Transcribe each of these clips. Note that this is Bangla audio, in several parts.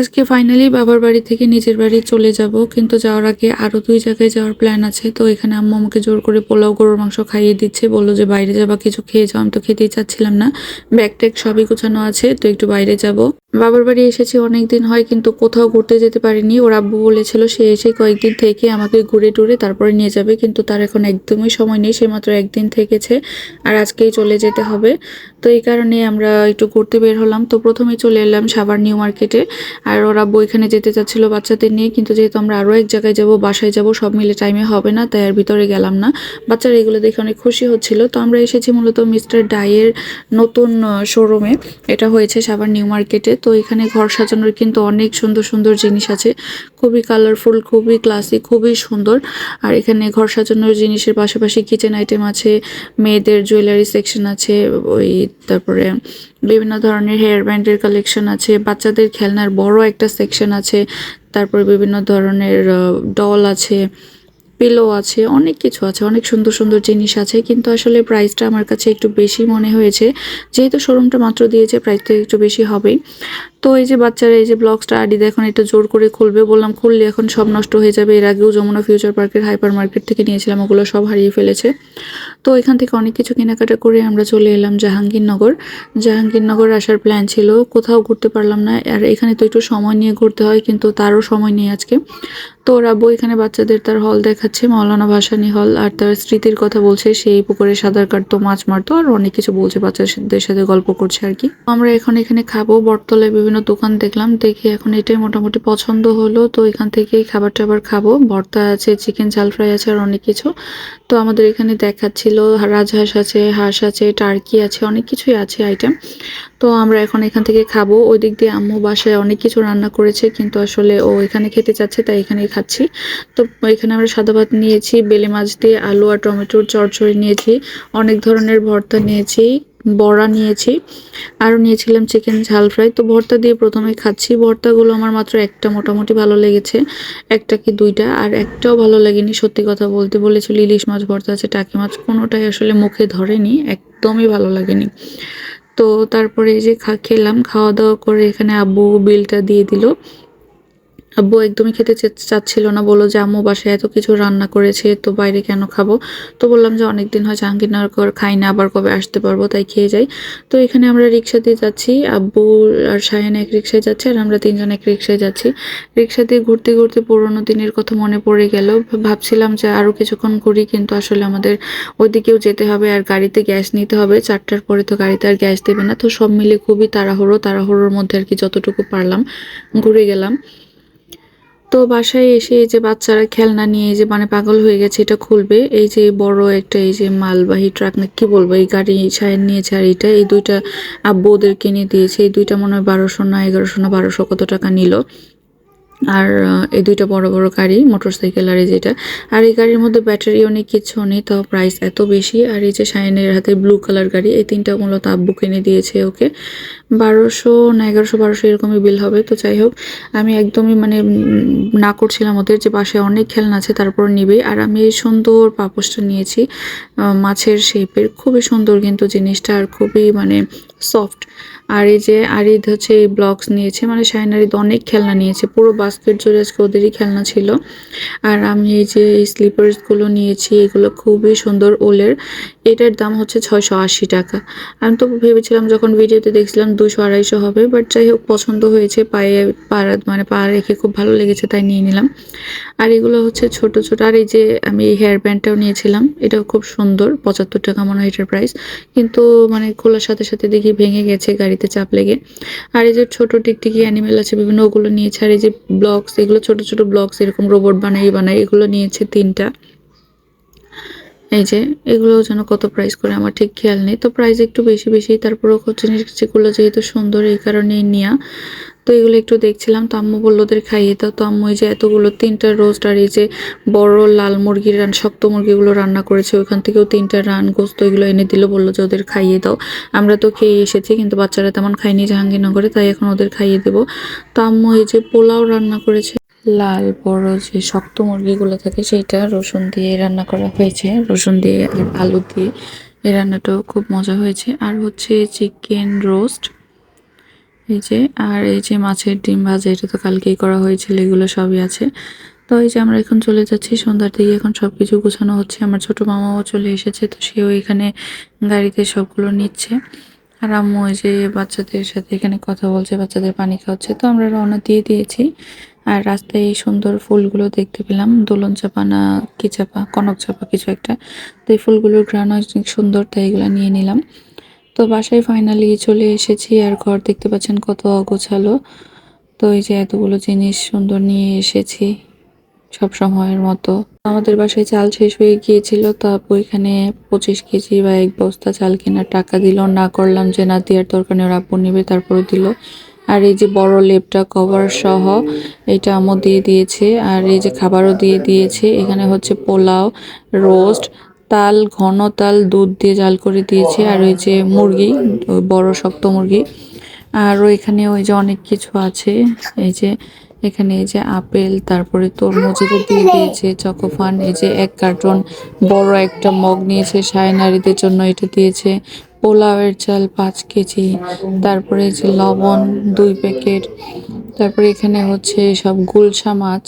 আজকে ফাইনালি বাবার বাড়ি থেকে নিজের বাড়ি চলে যাব, কিন্তু যাওয়ার আগে আরও দুই জায়গায় যাওয়ার প্ল্যান আছে। তো এখানে আম্মু আমাকে জোর করে পোলাও, গরুর মাংস খাইয়ে দিচ্ছে, বলল যে বাইরে যাবা, কিছু খেয়ে যাও, আমি তো খেতেই চাচ্ছিলাম না। ব্যাগ ট্যাগ সবই গোছানো আছে, তো একটু বাইরে যাব। বাবার বাড়ি এসেছি অনেক দিন হয়, কিন্তু কোথাও ঘুরতে যেতে পারিনি। ওর আব্বু বলেছিল সে এসে কয়েকদিন থেকে আমাকে ঘুরে টুরে তারপরে নিয়ে যাবে, কিন্তু তার এখন একদমই সময় নেই, সে মাত্র একদিন থেকেছে, আর আজকেই চলে যেতে হবে। তো এই কারণে আমরা একটু ঘুরতে বের হলাম। তো প্রথমে চলে এলাম সাভার নিউ মার্কেটে। আর ওরা বইখানে যেতে চাচ্ছিল বাচ্চাদের নিয়ে, কিন্তু যেহেতু আমরা আরও এক জায়গায় যাব, বাসায় যাব, সব মিলে টাইমে হবে না, তাই আর ভিতরে গেলাম না। বাচ্চারা এগুলো দেখে অনেক খুশি হচ্ছিল। তো আমরা এসেছি মূলত মিস্টার ডাইয়ের নতুন শোরুমে এটা হয়েছে সাভার নিউ মার্কেটে। তো এখানে ঘর সাজানোর কিন্তু অনেক সুন্দর সুন্দর জিনিস আছে। খুবই কালারফুল খুবই ক্লাসিক খুবই সুন্দর। আর এখানে ঘর সাজানোর জিনিসের পাশাপাশি কিচেন আইটেম আছে, মেয়েদের জুয়েলারি সেকশন আছে, ওই তারপরে বিভিন্ন ধরনের হেয়ার ব্যান্ডের কালেকশন আছে, বাচ্চাদের খেলনার বড় একটা সেকশন আছে, তারপরে বিভিন্ন ধরনের ডল আছে। পিলো আছে, অনেক কিছু আছে, অনেক সুন্দর সুন্দর জিনিস আছে, কিন্তু আসলে প্রাইসটা আমার কাছে একটু বেশি মনে হয়েছে। যেহেতু শোরুমটা মাত্র দিয়েছে প্রাইসটা একটু বেশি হবেই তো এই যে বাচ্চারা, এই যে ব্লগসটা আডি এখন এটা জোর করে খুলবে, বললাম খুললে এখন সব নষ্ট হয়ে যাবে। এর আগেও যমুনা ফিউচার পার্কের হাইপার মার্কেট থেকে নিয়েছিলাম, ওগুলো সব হারিয়ে ফেলেছে। তো এখান থেকে অনেক কিছু কেনাকাটা করে আমরা চলে এলাম জাহাঙ্গীরনগর। জাহাঙ্গীরনগর আসার প্ল্যান ছিল, কোথাও ঘুরতে পারলাম না, আর এখানে তো একটু সময় নিয়ে ঘুরতে হয়, কিন্তু তারও সময় নেই আজকে। তো রাব্বু এখানে বাচ্চাদের তার হল দেখাচ্ছে মৌলানা ভাসানি হল আর তার স্মৃতির কথা বলছে সেই পুকুরে সাঁতার কাটতো, মাছ মারতো আর অনেক কিছু বলছে বাচ্চাদের সাথে গল্প করছে আর কি। আমরা এখন এখানে খাব, বটতলায় বিভিন্ন দোকান দেখলাম, দেখে এখন এটাই মোটামুটি পছন্দ হলো। তো এখান থেকেই খাবার টাবার খাব, ভর্তা আছে, চিকেন ঝাল ফ্রাই আছে আর অনেক কিছু। তো আমাদের এখানে দেখাচ্ছিল, রাজহাঁস আছে, হাঁস আছে, টার্কি আছে, অনেক কিছুই আছে আইটেম তো আমরা এখন এখান থেকে খাব। ওই দিক দিয়ে আম্মু বাসায় অনেক কিছু রান্না করেছে, কিন্তু আসলে ও এখানে খেতে চাচ্ছে, তাই এখানেই খাচ্ছি। তো এখানে আমরা সাদা ভাত নিয়েছি, বেলে মাছ দিয়ে আলু আর টমেটোর চড়চড়ি নিয়েছি, অনেক ধরনের ভর্তা নিয়েছি, বড়া নিয়েছি, আরও নিয়েছিলাম চিকেন ঝাল ফ্রাই। তো ভর্তা দিয়ে প্রথমে খাচ্ছি। ভর্তাগুলো আমার মাত্র একটা মোটামুটি ভালো লেগেছে, একটা কি দুইটা, আর একটাও ভালো লাগেনি সত্যি কথা বলতে। বলেছিল ইলিশ মাছ ভর্তা আছে, টাকি মাছ, কোনোটাই আসলে মুখে ধরেনি, একদমই ভালো লাগেনি। তো তারপরে এই যে খা খেলাম খাওয়া দাওয়া করে এখানে আব্বু বিলটা দিয়ে দিল। আব্বু একদমই খেতে চাচ্ছিল না, বলল যে, আম্মু বাসায় এত কিছু রান্না করেছে, তো বাইরে কেন খাব? তো বললাম যে, অনেকদিন হয় জাহাঙ্গীরনগর খাই না, আবার কবে আসতে পারব, তাই খেয়ে যাই। তো এখানে আমরা রিক্সা দিয়ে যাচ্ছি। আব্বু আর সায়ন এক রিক্সায় যাচ্ছে আর আমরা তিনজন এক রিক্সায় যাচ্ছি। রিক্সা দিয়ে ঘুরতে ঘুরতে পুরোনো দিনের কথা মনে পড়ে গেল। ভাবছিলাম যে আরও কিছুক্ষণ ঘুরি, কিন্তু আসলে আমাদের ওইদিকেও যেতে হবে আর গাড়িতে গ্যাস নিতে হবে। চারটার পরে তো গাড়িতে আর গ্যাস দেবে না। তো সব মিলে খুবই তাড়াহুড়ো, তাড়াহুড়োর মধ্যে আর কি যতটুকু পারলাম ঘুরে গেলাম। তো বাসায় এসে এই যে বাচ্চারা খেলনা নিয়ে এই যে মানে পাগল হয়ে গেছে, এটা খুলবে? এই যে বড় একটা এই যে মালবাহী ট্রাক না কি বলব, এই গাড়ি সায়ের নিয়েছে আর এটা। এই দুইটা আব্বু ওদের কিনে দিয়েছে। এই দুইটা মনে হয় বারোশো না এগারোশো না বারোশো কত টাকা নিল। আর এই দুইটা বড় বড় গাড়ি মোটরসাইকেল আর এই যেটা আর এই গাড়ির মধ্যে ব্যাটারি অনেক কিছু নেই তো প্রাইস এত বেশি। আর এই যে শাইনের হাতে ব্লু কালার গাড়ি, এই তিনটা মূলত আব্বু কিনে দিয়েছে ওকে। বারোশো না এগারোশো, বারোশো এরকমই বিল হবে, তো যাই হোক, আমি একদমই মানে না করছিলাম ওদের যে পাশে অনেক খেলনা আছে, তারপর নিবে। আর আমি এই সুন্দর পাপোশটা নিয়েছি মাছের শেপের খুবই সুন্দর কিন্তু জিনিসটা, আর খুবই মানে সফট আর এই যে আরিদ হচ্ছে এই ব্লগস নিয়েছে মানে শাইন আরিদ অনেক খেলনা নিয়েছে, পুরো বাস্কেট জুড়ে আজকে ওদেরই খেলনা ছিল। আর আমি এই যে এই স্লিপার্সগুলো নিয়েছি, এগুলো খুবই সুন্দর ওলের, এটার দাম হচ্ছে ছয়শো আশি টাকা। আমি তো ভেবেছিলাম, যখন ভিডিওতে দেখছিলাম দুশো, আড়াইশো হবে বাট যাই হোক, পছন্দ হয়েছে, পায়ে পা মানে পা রেখে খুব ভালো লেগেছে, তাই নিয়ে নিলাম। আর এগুলো হচ্ছে ছোট ছোট, আর এই যে আমি এই হেয়ার ব্যান্ডটাও নিয়েছিলাম, এটাও খুব সুন্দর, পঁচাত্তর টাকা মনে হয় এটার প্রাইস কিন্তু মানে খোলার সাথে সাথে দেখি ভেঙে গেছে, গাড়িতে চাপ লেগে। আর এই যে ছোট টিকটিকি অ্যানিমেল আছে, বিভিন্ন ওগুলো নিয়েছে, আর এই যে ব্লগস এগুলো ছোট ছোট ব্লগস এরকম রোবট বানাই বানাই, এগুলো নিয়েছে তিনটা। এই যে এগুলো যেন কত প্রাইস করে, আমার ঠিক খেয়াল নেই। তো প্রাইস একটু বেশি বেশি তারপরেও জিনিসগুলো যেহেতু সুন্দর, এই কারণেই নেওয়া তো এগুলো একটু দেখছিলাম, তো আম্মু বলল, ওদের খাইয়ে দাও। তো আম্মু এই যে এতগুলো, তিনটা রোস্ট আর এই যে বড় লাল মুরগির রান, শক্ত মুরগিগুলো রান্না করেছে, ওইখান থেকেও তিনটা রান গোস্ত এগুলো এনে দিল, বলল যে ওদের খাইয়ে দাও। আমরা তো খেয়ে এসেছি, কিন্তু বাচ্চারা তেমন খাইনি জাহাঙ্গীরনগরে, তাই এখন ওদের খাইয়ে দেবো। তো আম্মু এই যে পোলাও রান্না করেছে। লাল, বড় যে শক্ত মুরগিগুলো থাকে সেইটা রসুন দিয়ে রান্না করা হয়েছে। রসুন দিয়ে আর আলু দিয়ে এই রান্নাটাও খুব মজা হয়েছে। আর হচ্ছে চিকেন রোস্ট। এই যে, আর এই যে মাছের ডিম ভাজা, এটা তো কালকেই করা হয়েছিল, এগুলো সবই আছে। তো এই যে আমরা এখন চলে যাচ্ছি, সন্ধ্যার দিকে এখন সব কিছু গোছানো হচ্ছে। আমার ছোট মামাও চলে এসেছে, তো সেও এখানে গাড়িতে সবগুলো নিচ্ছে। আর আম্মু ওই যে বাচ্চাদের সাথে এখানে কথা বলছে, বাচ্চাদের পানি খাওয়াচ্ছে। তো আমরা রওনা দিয়ে দিয়েছি। আর রাস্তায় এই সুন্দর ফুলগুলো দেখতে পেলাম। দোলন চাপা না কি চাপা, কনক চাপা কিছু একটা। তো এই ফুলগুলোর ঘ্রাণ অনেক সুন্দর, তাই এগুলো নিয়ে নিলাম। তো বাসায় ফাইনালি চলে এসেছি আর ঘর দেখতে পাচ্ছেন কত অগোছালো। তো এই যে এতগুলো জিনিস সুন্দর নিয়ে এসেছি সব সময়ের মতো। আমাদের বাসায় চাল শেষ হয়ে গিয়েছিল, তো আপু এখানে পঁচিশ কেজি বা এক বস্তা চাল কেনার টাকা দিল। না করলাম যে না দেওয়ার দরকার নেই, ওর আপু নেবে তারপরে দিল। আর এই যে বড় লেপটা কভার সহ এটা আমও দিয়ে দিয়েছে, আর এই যে খাবারও দিয়ে দিয়েছে। এখানে হচ্ছে পোলাও রোস্ট তাল, ঘন তাল, দুধ দিয়ে জাল করে দিয়েছে, আর ওই যে মুরগি, বড় শক্ত মুরগি। আর এখানে ওই যে অনেক কিছু আছে, এই যে এখানে এই যে আপেল, তারপরে তরমুজ এটা দিয়ে দিয়েছে, চকোফান, এই যে এক কার্টন বড় একটা মগ নিয়েছে সায় নারীদের জন্য এটা দিয়েছে। পোলাওয়ের চাল পাঁচ কেজি, তারপরে যে লবণ দুই প্যাকেট, তারপরে এখানে হচ্ছে সব গুলসা মাছ।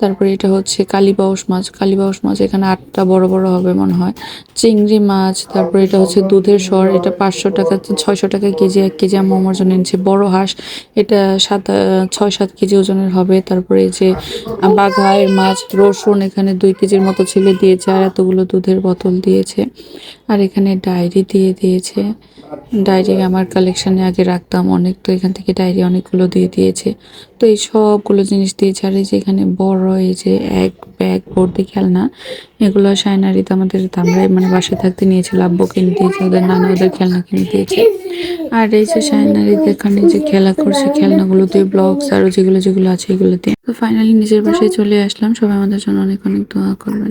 তারপরে এটা হচ্ছে কালীবাউস মাছ। কালীবাউস মাছ এখানে আটটা বড় বড় হবে মনে হয়। চিংড়ি মাছ, তারপরে এটা হচ্ছে দুধের স্বর এটা পাঁচশো টাকা, ছয়শো টাকা কেজি, এক কেজি আমার আমার জন্য এনেছে। বড় হাঁস, এটা সাত ছয় সাত কেজি ওজনের হবে। তারপরে যে বাঘায়ের মাছ, রসুন এখানে দুই কেজির মতো ছেলে, দিয়েছে আর এতগুলো দুধের বোতল দিয়েছে। আর এখানে ডায়েরি দিয়ে দিয়েছে। ডায়েরি আমার কালেকশানে আগে রাখতাম, অনেক তো এখান থেকে ডায়েরি অনেকগুলো দিয়ে দিয়েছে। তো এই সবগুলো জিনিস দিয়ে ছাড়ে যে এখানে বড় এই যে এক ব্যাগ ভর্তি খেলনা। এগুলো সায়নারিতে আমাদের আমরা মানে বাসায় থাকতে নিয়েছিল আব্বু কিনে দিয়েছে, ওদের নানা ওদের খেলনা কিনে দিয়েছে। আর এই যে সায়নারি এখানে যে খেলা করছে, খেলনাগুলো দিয়ে ব্লগস আরও যেগুলো যেগুলো আছে, এগুলো দিয়ে। তো ফাইনালি নিজের বাসায় চলে আসলাম। সবাই আমাদের জন্য অনেক অনেক দোয়া করবেন।